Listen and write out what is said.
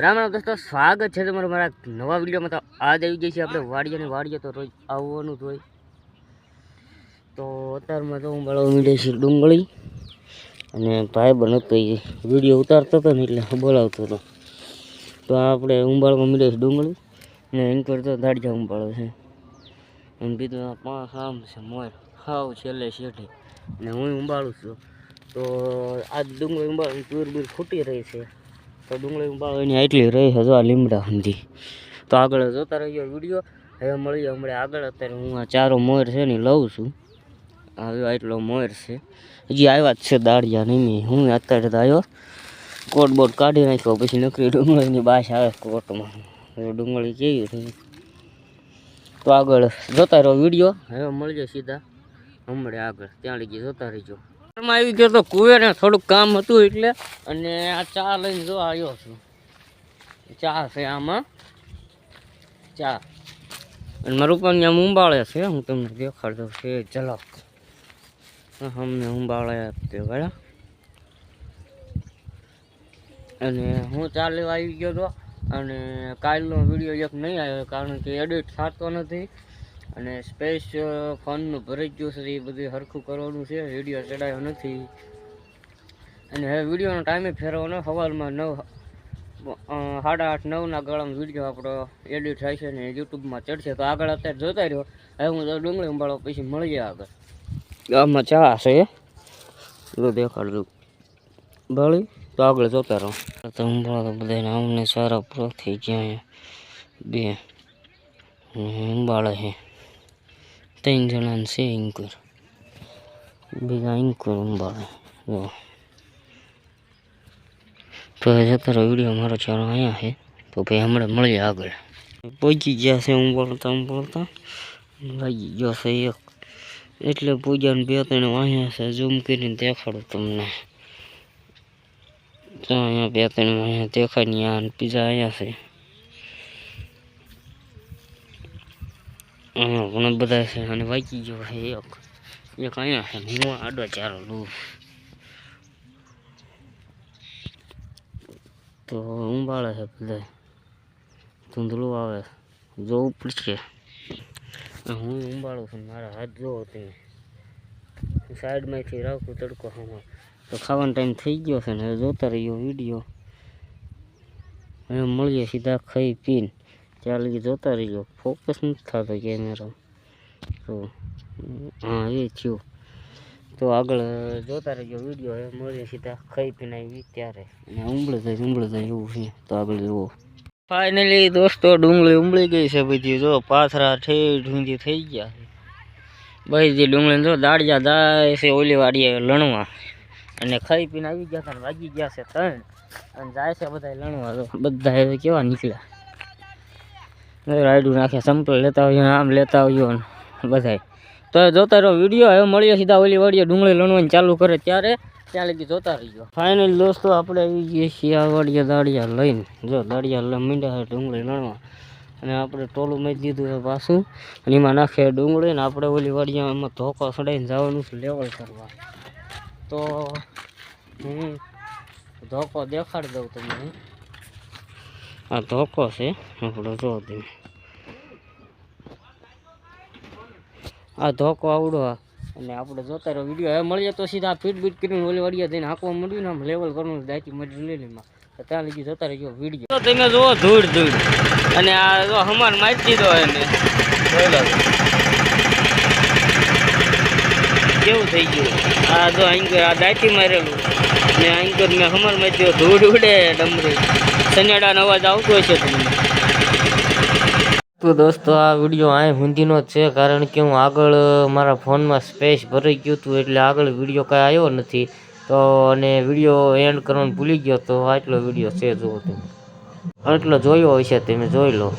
રામ દોસ્તો, સ્વાગત છે તમારું મારા નવા વિડીયોમાં. તો આજ આવી જઈએ છીએ આપણે વાડિયાની વાડીએ, તો રોજ આવવાનું જ હોય. તો અત્યારમાં તો હું બળવા મીડે છે ડુંગળી. અને ભાઈ બન હતો એ વીડિયો ઉતારતો હતો ને એટલે બોલાવતો હતો. તો આપણે ઉંબાળમાં મીડે છે ડુંગળી. ને એમ કરતો દાડિયા ઉંબાળો છે. અને બીજું પાંચ આમ છે, મોર. હાવ છેલ્લે શેઠે. ને હું ઉંબાળું છું. તો આ ડુંગળી ઉંબાળું તૂર બૂર ફૂટી રહી છે. તો ડુંગળી ઉંબાળવાની આટલી રહી છે જો આ લીમડા સમજી. તો આગળ જોતા રહીએ વીડિયો. હવે મળીએ હમણાં આગળ. અત્યારે હું આ ચારો મોર છે ને લઉં છું. આવ્યો આટલો મોર છે. હજી આવ્યા જ છે દાળિયા નહીં હું અત્યારે તો આવ્યો. કોટ બોટ કાઢી નાખ્યો, પછી નકરી ડુંગળીની બાસ આવે કોટમાં. ડુંગળી કેવી રહી તો આગળ જોતા રહો વીડિયો. હવે મળીએ સીધા. હમણાં આગળ. ત્યાં લગી જોતા રહીજો. ઘરમાં આવી ગયો તો કુવેરને થોડુંક કામ હતું એટલે અને આ ચા લઈને જો આવ્યો છું. ચા છે આમાં. ચા. અને મારું પણ આમ ઉંબાળે છે, હું તમને દેખાડતો છે. ઝલક. અમને ઉંબાળે આપते બરાબર અને હું ચા લેવા આવી ગયો હતો અને કાલનો વીડિયો એક નહીં આવ્યો, કારણ કે એડિટ થતો નથી. અને સ્પેસ ફોનનું ભરાઈ ગયું છે, એ બધું સરખું કરવાનું છે વીડિયો ચડાયો નથી. અને હવે વિડીયોનો ટાઈમે ફેરવવાનો, સવારમાં નવ સાડા આઠ, નવના ગાળામાં વીડિયો આપણો એડિટ થાય છે ને યુટ્યુબમાં ચડશે. તો આગળ અત્યારે જોતા રહ્યો. હવે હું ડુંગળી ઉંબાળો પછી મળીએ આગળ. ગામમાં ચા છે. તો દેખાડજો. દઉં તો આગળ જોતા રહો. તો ઉંબાળો તો બધા અમને સારા પૂરો થઈ ગયા બે. ઉંબાળે છે. ત્રણ જણાને છે ઇન્કુર બીજા ઇન્કુર ઉંબાળે જો તો જતા વીડિયો મારો ચાલો અહીંયા છે તો ભાઈ હમણાં મળીએ આગળ પહોંચી ગયા છે ઉંબાળતા ઉંબાળતા લાગી ગયો છે એક એટલે પૂજાને બે ત્રણ અહીંયા છે ઝૂમ કરીને દેખાડું તમને તો અહીંયા બે ત્રણ અહીંયા દેખાય ને પીઝા અહીંયા છે ઘણા બધા છે, અને વાંચી ગયો છે એક. એક અહીંયા છે ને હું આડો ચાલો લઉં. તો ઉંબાળે છે બધા ધૂંધળું આવે જોવું પડશે. અને હું ઉંબાળું છું મારા હાથ જોવો તમે. સાઈડમાંથી રાખું તડકો હમણાં. તો ખાવાનો ટાઈમ થઈ ગયો છે ને, હવે જોતા રહીયો વીડિયો. હવે મળીએ સીધા ખાઈ પીને. ત્યાં લગી જોતા રહીયો ફોકસ નથી થતો કેમેરા તો, હા, એ થયું. તો આગળ જોતા રહેજો વીડિયો હવે મળીએ સીધા ખાઈ પીને આવી ત્યારે. અને ઉંબળે જાય ઉંબળે જાય એવું છે. તો આગળ જુઓ. ફાઇનલી દોસ્તો, ડુંગળી ઉંબળી ગઈ છે બધી. જો, પાથરા ઠેર ઢુંધી થઈ ગયા બધી જે ડુંગળી જો દાળિયા દાય છે ઓલી વાડીએ લણવા. અને ખાઈ પીને આવી ગયા હતા વાગી ગયા છે ત્રણ. અને જાય છે બધા લણવા. તો બધા કેવા નીકળ્યા. રાયડું નાખ્યા સંપલ લેતા આવ્યો આમ લેતા ને બધાય. તો જોતા રહ્યો વીડિયો હવે મળીએ સીધા ઓલી વાડીએ ડુંગળી લણવાની ચાલુ કરે ત્યારે, ત્યાં લગી જોતા રહીજો. ફાઇનલ દોસ્તો, આપણે આવી ગઈએ છીએ આ વાડીએ દાળિયા લઈને. જો, દાળિયા મીંડા છે ડુંગળી લણવા. અને આપણે ટોલું મેં દીધું પાછું. અને એમાં નાખીએ ડુંગળી ને આપણે ઓલી વાડીયા એમાં ધોકો સડાઈને જવાનું છે લેવલ કરવા. તો હું ધોકો દેખાડી દઉં તમને. આ ધોકો છે. આપણો જો તમે. આ ધોકો આવડો. અને આપણે જોતા રહ્યો વીડિયો. હવે મળીએ તો સીધા ફીટ બીટ કરીને ઓલી વાડીએ જઈને હાંકવા મળ્યું ને આમ લેવલ કરવાનું દાયતી મટીરિયલમાં તો ત્યાં લગી જોતા રહ્યો વીડિયો. તમે જુઓ ધૂળ ધૂળ. અને આ જો હમાર મારી દીધો એને. કેવું થઈ ગયું? આ જો અહીં આ દાયતી મારેલું. ને અહીં મેં હમણાં મારી દીધો. ધૂળ ઉડે ડમરી. સનેડાનો અવાજ આવતો હશે તમને તો દોસ્તો, આ વીડિયો અહીં હુંદીનો જ છે, કારણ કે હું આગળ મારા ફોનમાં સ્પેસ ભરાઈ ગયું હતું, એટલે આગળ વીડિયો કાંઈ આવ્યો નથી. તો, અને વીડિયો એન્ડ કરવાનું ભૂલી ગયો તો આટલો વીડિયો છે, જુઓ તમે. આટલો જોયો હશે તમે જોઈ લો.